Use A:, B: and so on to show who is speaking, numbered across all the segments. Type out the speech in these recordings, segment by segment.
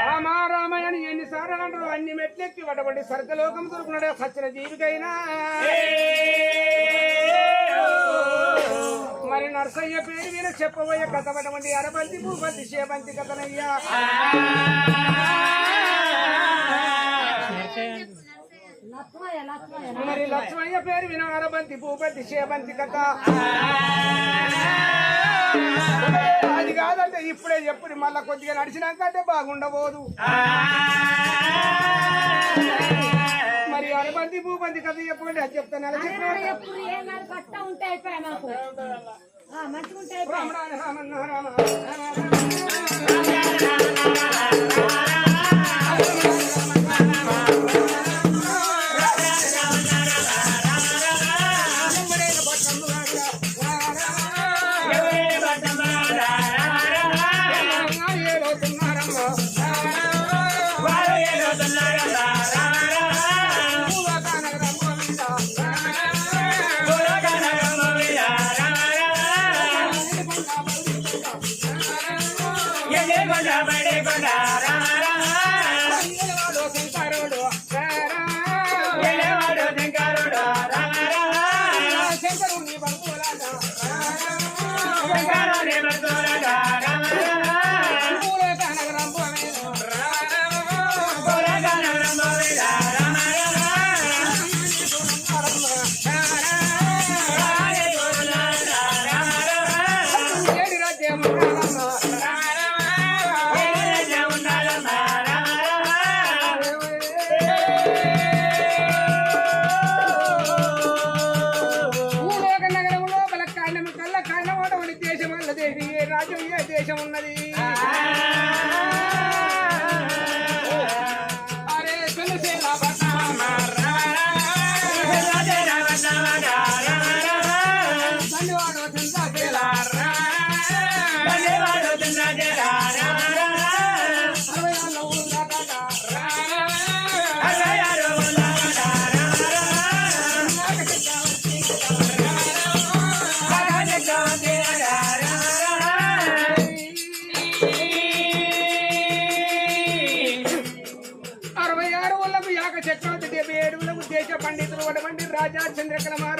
A: రామా రామయ్యని ఎన్నిసార్లు అంటారు అన్ని మెట్లెక్కి వడబడి స్వర్గలోకం దొరుకున్నాడు సచ్చిన జీవికైనా మరి నర్సయ్య పేరు మీద చెప్పబోయే కథ పడవండి అరబంతి భూపతి శేబంతి కథనయ్యా. మరి లక్ష్మయ్య పేరు విన అరబంతి భూపతి శేబంతి కథ. అది కాదంటే ఇప్పుడే ఎప్పుడు మళ్ళా కొద్దిగా నడిచినాకంటే బాగుండబోదు మరి అరబంతి భూపతి కథ చెప్పండి అది చెప్తాను అలా చెప్పండి రామ రామ రామ రామ llego allá. రాజా చంద్రకళ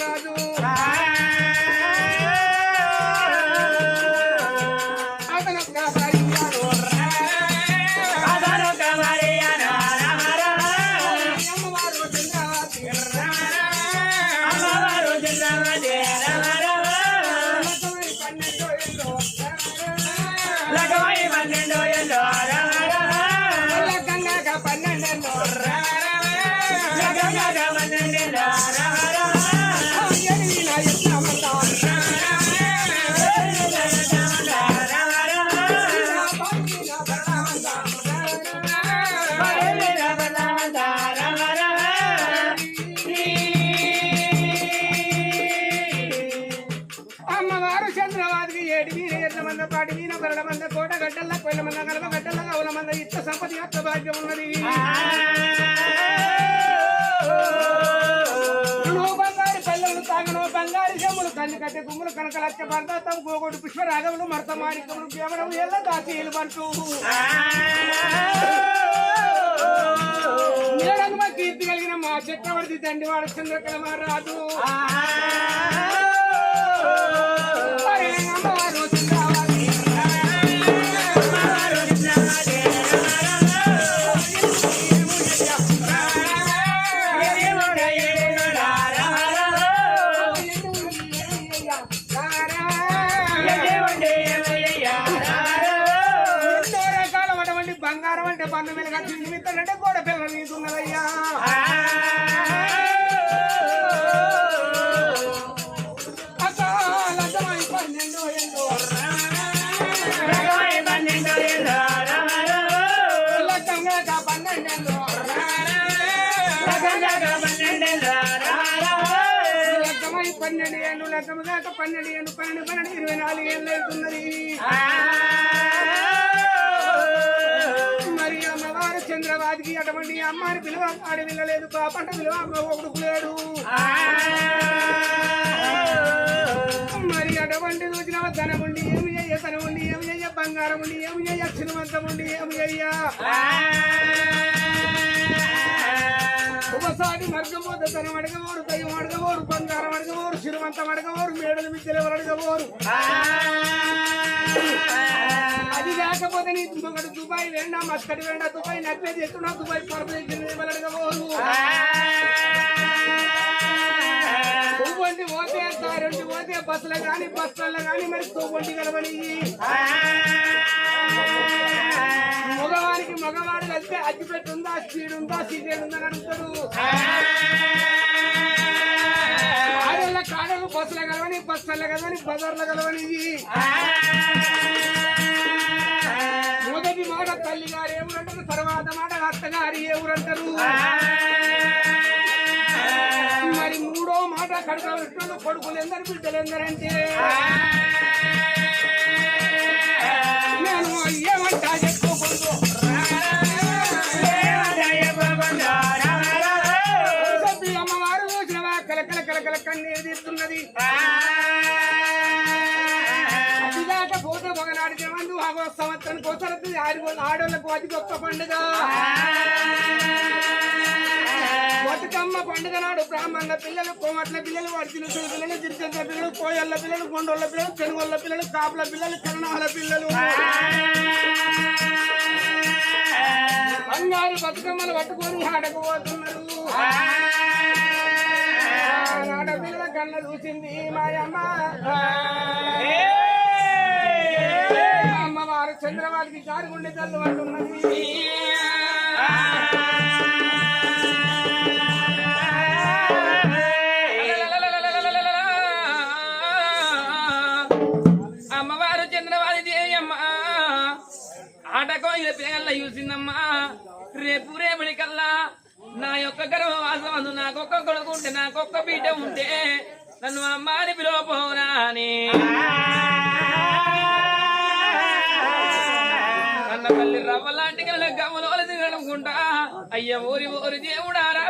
A: గడ్డల్లా కొయ్యమన్న మంద గడ్డల్లా గడ్డల్ల కవుల ఇత్త సంపతి యొక్క భాగ్యం ఉన్నది. నువ్వు బంగారు పిల్లలు తాగను బంగారు చెమ్ములు కన్ను కట్టె గుమ్ములు కనకలచ్చ భర్త గోగోడు పుష్పరాగములు మర్త మాణికములు కేవలం ఎల్ల దాచీలు బంటూ. నీడగమ కీర్తి కలిగిన మా చక్రవర్తి దండివాడ చంద్రకళ మహారాజు. దాకా పన్నెండు ఏళ్ళు పన్నెండు పన్నెండు ఇరవై నాలుగు ఏళ్ళు అవుతున్నది. మరి అమ్మవారు చంద్రబాదికి అటువంటి అమ్మాని పిలువ ఆడి వినలేదు కాపంట విలువ ఒకడుకు లేడు. మరి అటువంటి చూసిన ధనముండి ఏమి చేయ తనముండి ఏమి చెయ్య బంగారం ఉండి ఏమి చెయ్య శ్రీమంతం ఉండి ఏమి చెయ్య సాటి మరగబోతే తనం అడగబోరు దయ్యం అడగబోరు బంగారం అడగబోరు శ్రీమంతం అడగబోరు మేడలు మిచ్చలు ఎవరు అడగబోరు అది కాకపోతే నీ దుమ్మగడు దుబాయ్ వేండా మస్కడి వేండా దుబాయ్ నచ్చే చేస్తున్నా దుబాయ్ పరదేశం ఎవరు అడగబోరు తొవ్వండి పోతే కారండి పోతే బస్సులో కానీ బస్సులలో కానీ మరి తొవ్వండి కలవని మగవారికి మగవాడు కలిస్తే అగ్గిపెట్టి ఉందా స్పీడ్ ఉందా సీజన్ ఉందా అని అడుగుతాడు ఆడోళ్ళ కాడలు బస్సులో కలవని బస్సులో కలవని బజార్లో కలవని మొదటి మాట తల్లి గారు ఏమురంటారు తర్వాత మాట అత్తగారు ఏమురంటారు మరి మూడో మాట కడగబెట్టిన కొడుకులు ఎందరు బిడ్డలు ఎందరంటే? అతని సంవత్సరానికి ఆడి ఆడోళ్ళకు అది గొప్ప పండుగ. బతుకమ్మ పండుగ నాడు బ్రాహ్మణుల పిల్లలు కోమట్ల పిల్లలు వర్తిన పిల్లలు గిరిజన పిల్లలు కోయళ్ళ పిల్లలు కొండోళ్ళ పిల్లలు చెనుగోళ్ళ పిల్లలు కాపుల పిల్లలు కరణాల పిల్లలు. బంగారు బతుకమ్మలు పట్టుకొని ఆడకపోతున్నారు ఆడపిల్ల కన్న చూసింది మాయమ్మ. అమ్మవారు చంద్రవారికి జారుగుండె తల్లు అంటున్నది
B: అమ్మవారు చంద్రవాది దేవమ్మ ఆటకో ఇది పిల్లల చూసిందమ్మా. రేపు రేపటి కల్లా నా యొక్క గర్భవాసం అందు నాకొక్క కొడుకు ఉంటే నాకొక్క బిడ్డ ఉంటే నన్ను అమ్మాని అని అని. అయ్య ఊరి ఊరి దేవుడారా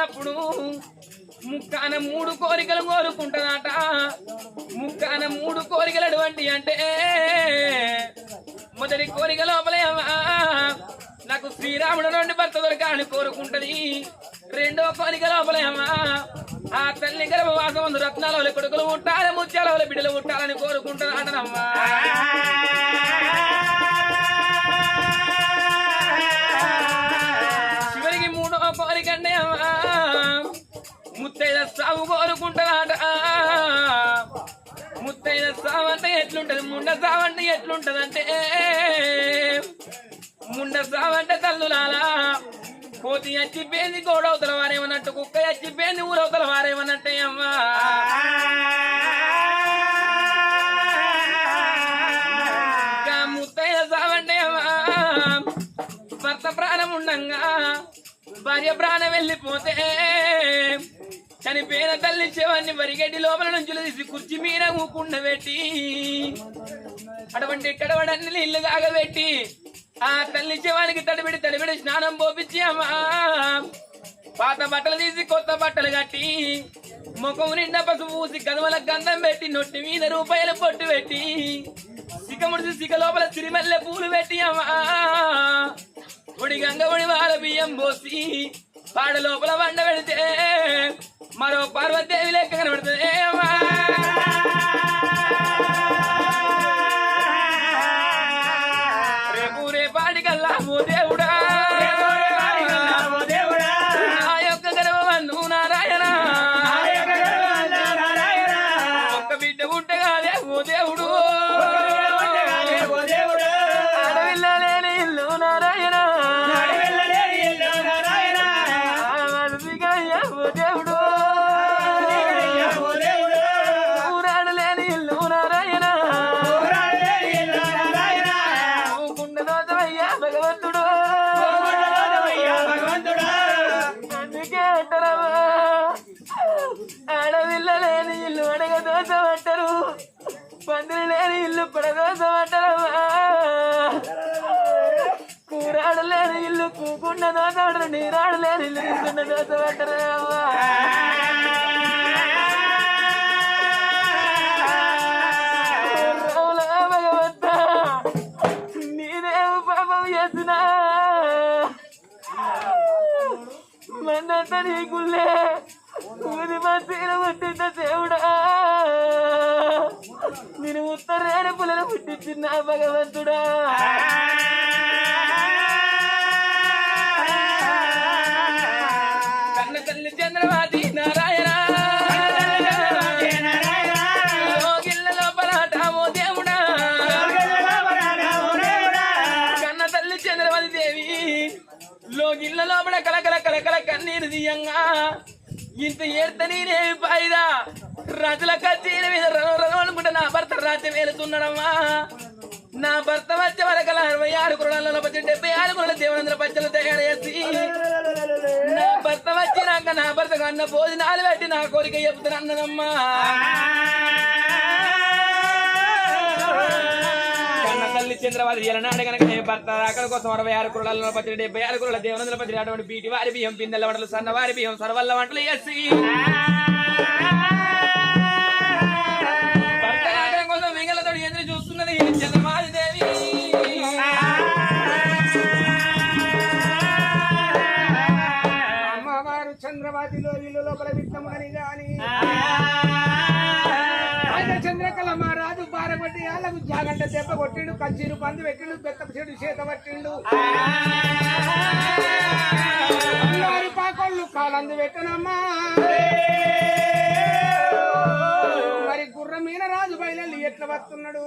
B: అవతారం ముక్కాన మూడు కోరికలు కోరుకుంటుందట ముక్కాన మూడు కోరికలు అటువంటి అంటే మొదటి కోరిక లోపలేమా నాకు శ్రీరాముడు నుండి భర్త దొరకాలని కోరుకుంటది. రెండో కోరిక లోపలే ఆ తల్లి గర్భవాసం ఉంది రత్నాల కొడుకులు ఉంటారని ముత్యాల బిడ్డలు ఉంటారని కోరుకుంటున్నాడనమ్మా ముత్తైద సాగు కోరుకుంటాడట ముత్తైద సావు అంటే ఎట్లుంటది? ముండ సావు అంటే ముండ సావంటే తల్లులాలా కోతి చచ్చిపోయింది గోడవతల వారేమన్నట్టు కుక్క చచ్చిపోయింది ఊరవతల వారేమన్నట్టే అమ్మా. ఇంకా ముత్తైద అమ్మా. భర్త ప్రాణం ఉండంగా భార్య ప్రాణం వెళ్ళిపోతే చనిపోయిన తల్లి శవాన్ని మరిగడ్డి లోపల నుంచి తీసి కుర్చీ మీద ఊకుండా పెట్టి అటువంటి కడవడన్ని నీళ్ళు తాగబెట్టి ఆ తల్లి శవానికి తడిబిడి తడిబిడి స్నానం పోపించి అమ్మా పాత బట్టలు తీసి కొత్త బట్టలు కట్టి ముఖం నిండా పసుపు పూసి గదవల గంధం పెట్టి నొట్టి మీద రూపాయలు పొట్టు పెట్టి సిగ ముడిసి సిగ లోపల సిరిమల్లె పూలు పెట్టి అమ్మా ఒడి గంగ ఒడి వాళ్ళ బియ్యం పోసి పాడ లోపల వండ పెడితే మరో పార్వతీదేవి లెక్క కనబడుతుంది అమ్మా. రేపు రేపాటి దేవుడు గుండె నీరాడు లేని ఇల్లు తీసుకున్న దోస మన్నంత నీకులే ఊరి మంచిగా పుట్టిన దేవుడా నేను ఉత్తరేణ పుల్లలు పుట్టించిన భగవంతుడా. తల్లి నారాయణ. లోపల టామో దేవుడా. కన్న తల్లి చంద్రవతి దేవి. లోగిళ్ళ లోపల కలకల కలకల కన్నీరు దియంగా ఇంత ఏడత నేనేమి పాయిదా. రజుల కచ్చీల మీద అనుకుంటే నా భర్త రాజ్యం వెళుతున్నాడమ్మా నా భర్త వచ్చే వరకల అరవై ఆరు కురడాలలో పచ్చి డెబ్బై ఆరు కురల దేవనంద్ర పచ్చలు తయారు చేసి నా భర్త వచ్చినాక నా భర్త కన్న భోజనాలు పెట్టి నా కోరిక చెప్తున్నాన్నదమ్మా అన్నదమ్మా. తల్లి చంద్రవాది ఎలనాడు కనుక నేను భర్త. అక్కడ కోసం అరవై ఆరు కురడాలలో పత్రి డెబ్బై ఆరు కురల దేవనంద్ర పత్రి అటువంటి బీటి వారి బియ్యం పిందెల వంటలు సన్నవారి బియ్యం సర్వల్ల వంటలు చేసి
A: లోపల గాని చంద్రకళ మహారాజు బారబట్టి వాళ్ళకు జాగంట దెబ్బ కొట్టిండు కచ్చీరు పంది పెట్టిండు బెత్త చెడు చేత పట్టిండు. పాకోళ్ళు కాలందు పెట్టనమ్మా. మరి గుర్ర మీన రాజు బయలు ఎట్లా వస్తున్నాడు